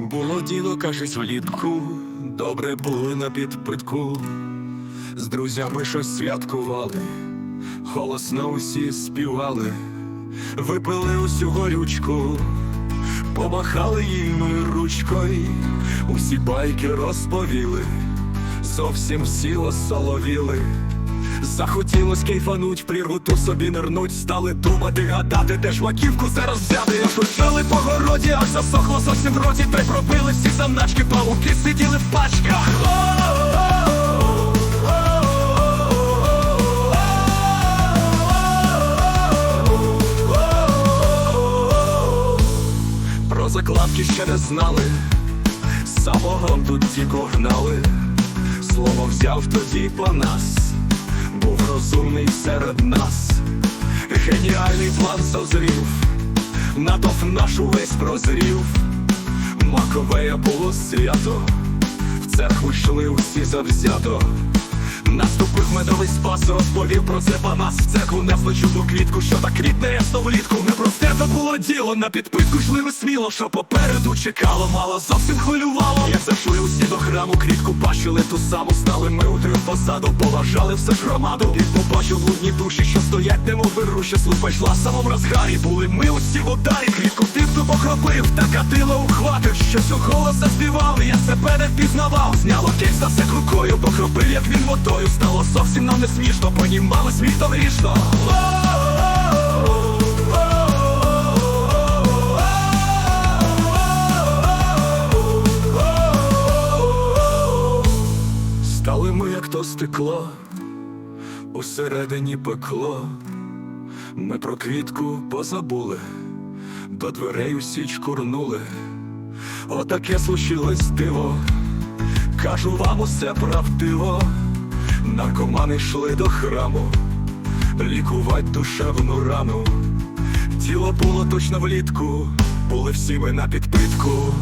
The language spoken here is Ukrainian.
Було діло, кажуть, влітку, добре були на підпитку. З друзями щось святкували, голосно усі співали, випили усю горючку, помахали їм ручкою, усі байки розповіли, зовсім всі осоловіли. Захотілось кейфануть, прірвуту собі нирнуть, стали думати, гадати, де ж маківку зараз взяти. Шучали по городі, аж засохло зовсім в роті, та й пробили всі заначки, павуки сиділи в пачках. Про закладки ще не знали, самогон тут тільки гнали, слово взяв тоді по нас, розумний серед нас, геніальний план созрів, натов наш увесь прозрів, Маковея було свято, в церкву йшли усі завзято. Наступив медовий спас, розповів про це панас В церкву несли чудну квітку, що так квітне ясно влітку Не просте то було діло, на підписку йшли ми сміло, що попереду чекало, мало зовсім хвилювало. Як зайшли усі до храму, квітку бачили ту саму Стали ми у трьох позаду, поважали все ж громаду. І побачив блудні душі, що стоять, немов вируші Служба йшла в самому розгарі, були ми усі в ударі Квітку тим, хто похропив, та катило ухватив Щось у голос заспівав, я себе не впізнавав Зняло кейс за все рукою, похропив, як він водою Стало зовсім нам не смішно, понімали сміхом рішно Стали ми, як то стекло, усередині пекло. Ми про квітку позабули, до дверей усі чкурнули. Отаке случилось диво, кажу вам усе правдиво. Наркомани йшли до храму, лікувать душевну рану. Тіло було точно влітку, були всі ми на підпитку.